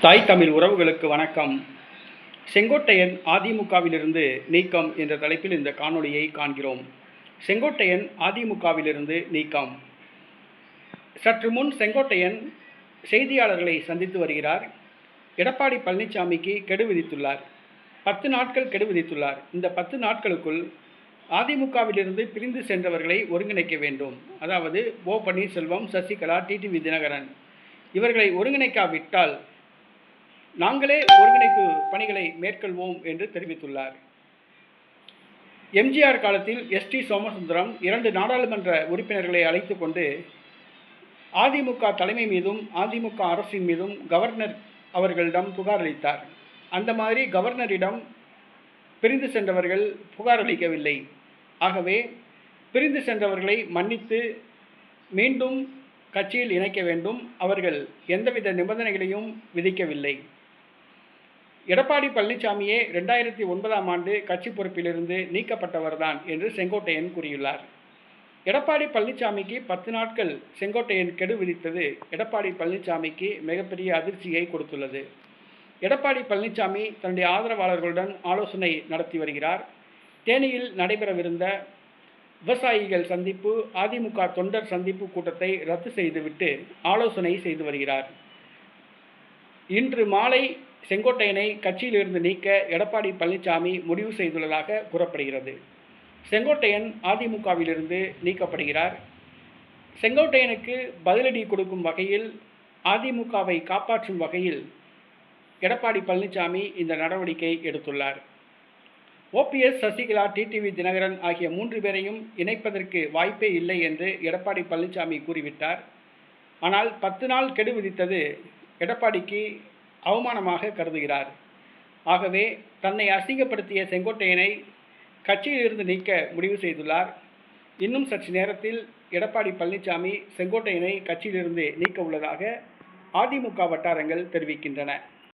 தாய் தமிழ் உறவுகளுக்கு வணக்கம். செங்கோட்டையன் அதிமுகவிலிருந்து நீக்கம் என்ற தலைப்பில் இந்த காணொளியை காண்கிறோம். செங்கோட்டையன் அதிமுகவிலிருந்து நீக்கம். சற்று முன் செங்கோட்டையன் செய்தியாளர்களை சந்தித்து வருகிறார். எடப்பாடி பழனிசாமிக்கு கெடு விதித்துள்ளார். பத்து நாட்கள் கெடு விதித்துள்ளார். இந்த பத்து நாட்களுக்குள் அதிமுகவிலிருந்து பிரிந்து சென்றவர்களை ஒருங்கிணைக்க வேண்டும். அதாவது ஓ பன்னீர்செல்வம் சசிகலா டிடிவி தினகரன் இவர்களை ஒருங்கிணைக்காவிட்டால் நாங்களே ஒருங்கிணைப்பு பணிகளை மேற்கொள்வோம் என்று தெரிவித்துள்ளார். எம்ஜிஆர் காலத்தில் எஸ்டி சோமசுந்தரம் இரண்டு நாடாளுமன்ற உறுப்பினர்களை அழைத்து கொண்டு அதிமுக தலைமை மீதும் அதிமுக அரசின் மீதும் கவர்னர் அவர்களிடம் புகார் அளித்தார். அந்த மாதிரி கவர்னரிடம் பிரிந்து சென்றவர்கள் புகார் அளிக்கவில்லை. ஆகவே பிரிந்து சென்றவர்களை மன்னித்து மீண்டும் கட்சியில் இணைக்க வேண்டும். அவர்கள் எந்தவித நிபந்தனைகளையும் விதிக்கவில்லை. எடப்பாடி பழனிசாமியே ரெண்டாயிரத்தி ஒன்பதாம் ஆண்டு கட்சி பொறுப்பிலிருந்து நீக்கப்பட்டவர்தான் என்று செங்கோட்டையன் கூறியுள்ளார். எடப்பாடி பழனிசாமிக்கு பத்து நாட்கள் செங்கோட்டையன் கெடு விதித்தது எடப்பாடி பழனிசாமிக்கு மிகப்பெரிய அதிர்ச்சியை கொடுத்துள்ளது. எடப்பாடி பழனிசாமி தன்னுடைய ஆதரவாளர்களுடன் ஆலோசனை நடத்தி வருகிறார். தேனியில் நடைபெறவிருந்த விவசாயிகள் சந்திப்பு அதிமுக தொண்டர் சந்திப்பு கூட்டத்தை ரத்து செய்துவிட்டு ஆலோசனை செய்து வருகிறார். இன்று மாலை செங்கோட்டையனை கட்சியிலிருந்து நீக்க எடப்பாடி பழனிசாமி முடிவு செய்துள்ளதாக கூறப்படுகிறது. செங்கோட்டையன் அதிமுகவிலிருந்து நீக்கப்படுகிறார். செங்கோட்டையனுக்கு பதிலடி கொடுக்கும் வகையில் அதிமுகவை காப்பாற்றும் வகையில் எடப்பாடி பழனிசாமி இந்த நடவடிக்கை எடுத்துள்ளார். ஓபிஎஸ் சசிகலா டிடிவி தினகரன் ஆகிய மூன்று பேரையும் இணைப்பதற்கு வாய்ப்பே இல்லை என்று எடப்பாடி பழனிசாமி கூறிவிட்டார். ஆனால் பத்து நாள் கெடு விதித்தது எடப்பாடிக்கு அவமானமாக கருதுகிறார். ஆகவே தன்னை அசிங்கப்படுத்திய செங்கோட்டையனை கட்சியிலிருந்து நீக்க முடிவு செய்துள்ளார். இன்னும் சற்று நேரத்தில் எடப்பாடி பழனிசாமி செங்கோட்டையனை கட்சியிலிருந்து நீக்க உள்ளதாக அதிமுக வட்டாரங்கள் தெரிவிக்கின்றன.